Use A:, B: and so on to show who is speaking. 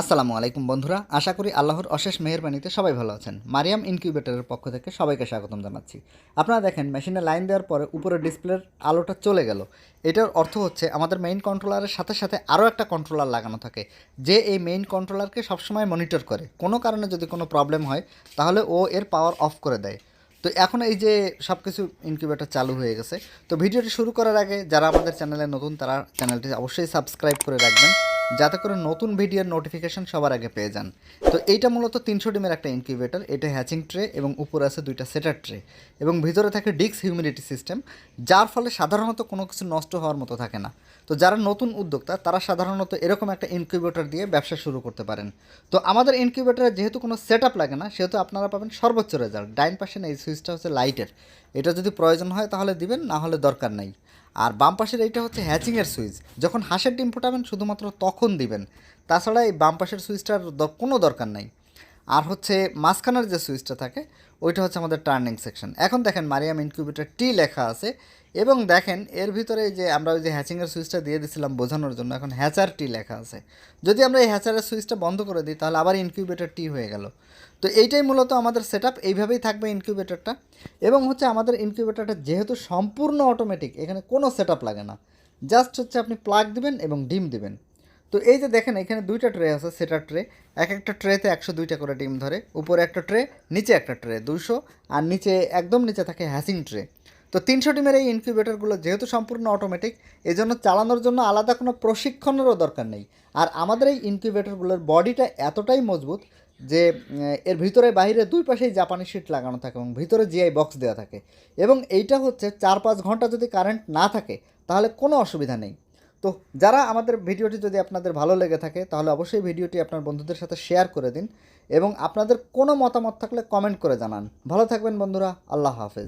A: আসসালামু আলাইকুম বন্ধুরা, আশা করি আল্লাহর অশেষ মেহেরবানিতে সবাই ভালো আছেন। মারিয়াম ইনকিউবেটরের পক্ষ থেকে সবাইকে স্বাগতম জানাচ্ছি। আপনারা দেখেন, মেশিনে লাইন দেওয়ার পরে উপরে ডিসপ্লের আলোটা চলে গেল। এটার অর্থ হচ্ছে, আমাদের মেইন কন্ট্রোলারের সাথে সাথে আরও একটা কন্ট্রোলার লাগানো থাকে, যে এই মেইন কন্ট্রোলারকে সবসময় মনিটর করে। কোনো কারণে যদি কোনো প্রবলেম হয়, তাহলে ও এর পাওয়ার অফ করে দেয়। তো এখন এই যে সব কিছু ইনকিউবেটর চালু হয়ে গেছে, তো ভিডিওটি শুরু করার আগে যারা আমাদের চ্যানেলে নতুন, তারা চ্যানেলটি অবশ্যই সাবস্ক্রাইব করে রাখবেন। যাতে করে নতুন ভিডিওর নোটিফিকেশন সবার আগে পেয়ে যান। তো এইটা মূলত তিনশো ডিমের একটা ইনকিউবেটর এটা হ্যাচিং ট্রে এবং উপরে আছে দুইটা সেটার ট্রে এবং ভিতরে থাকে ডিক্স হিউমিডিটি সিস্টেম যার ফলে সাধারণত কোনো কিছু নষ্ট হওয়ার মতো থাকে না। তো যারা নতুন উদ্যোক্তা, তারা সাধারণত এরকম একটা ইনকিউবেটর দিয়ে ব্যবসা শুরু করতে পারেন। তো আমাদের ইনকিউবেটরে যেহেতু কোনো সেট লাগে না, সেহেতু আপনারা পাবেন সর্বোচ্চ রেজাল্ট ডাইন পাশে এই সুইচটা হচ্ছে লাইটের এটা যদি প্রয়োজন হয় তাহলে দিবেন, না হলে দরকার নাই। আর বাম পাশের এইটা হচ্ছে হ্যাচিংয়ের সুইচ। যখন হাঁসের ডিম ফোটাবেন, শুধুমাত্র তখন দিবেন। তাছাড়া এই বাম পাশের সুইচটার কোনো দরকার নাই। আর হচ্ছে মাঝখানের যে সুইচটা থাকে, ওইটা হচ্ছে আমাদের টার্নিং সেকশন এখন দেখেন মারিয়াম ইনকিউবেটর টি লেখা আছে এবং দেখেন এর ভিতরে যে আমরা ওই যে হ্যাচিংয়ের সুইচটা দিয়ে দিছিলাম বোঝানোর জন্য, এখন হ্যাচার টি লেখা আছে। যদি আমরা এই হ্যাচারের সুইচটা বন্ধ করে দিই, তাহলে আবার ইনকিউবেটর টি হয়ে গেল। তো এইটাই মূলত আমাদের সেট আপ এইভাবেই থাকবে ইনকিউবেটরটা এবং হচ্ছে আমাদের ইনকিউবেটরটা যেহেতু সম্পূর্ণ অটোমেটিক এখানে কোনো সেট লাগে না। জাস্ট হচ্ছে আপনি প্লাগ দিবেন এবং ডিম দিবেন। তো এই যে দেখেন, এখানে দুইটা ট্রে আছে সেটার ট্রে এক একটা ট্রেতে একশো দুইটা করে ডিম ধরে, উপরে একটা ট্রে নিচে একটা ট্রে দুশো আর নিচে, একদম নিচে থাকে হ্যাসিং ট্রে তো তিনশো ডিমের এই ইনকিউবেটরগুলো যেহেতু সম্পূর্ণ অটোমেটিক এই জন্য চালানোর জন্য আলাদা কোনো প্রশিক্ষণেরও দরকার নেই। আর আমাদের এই ইনকিউবেটরগুলোর বডিটা এতটাই মজবুত যে এর ভিতরে বাইরে দুই পাশেই জাপানি শিট লাগানো থাকে এবং ভিতরে জিআই বক্স দেওয়া থাকে। এবং এইটা হচ্ছে চার পাঁচ ঘণ্টা যদি কারেন্ট না থাকে, তাহলে কোনো অসুবিধা নেই। তো যারা আমাদের ভিডিওটি যদি আপনাদের ভালো লেগে থাকে, তাহলে অবশ্যই ভিডিওটি আপনার বন্ধুদের সাথে শেয়ার করে দিন এবং আপনাদের কোনো মতামত থাকলে কমেন্ট করে জানান। ভালো থাকবেন বন্ধুরা, আল্লাহ হাফেজ।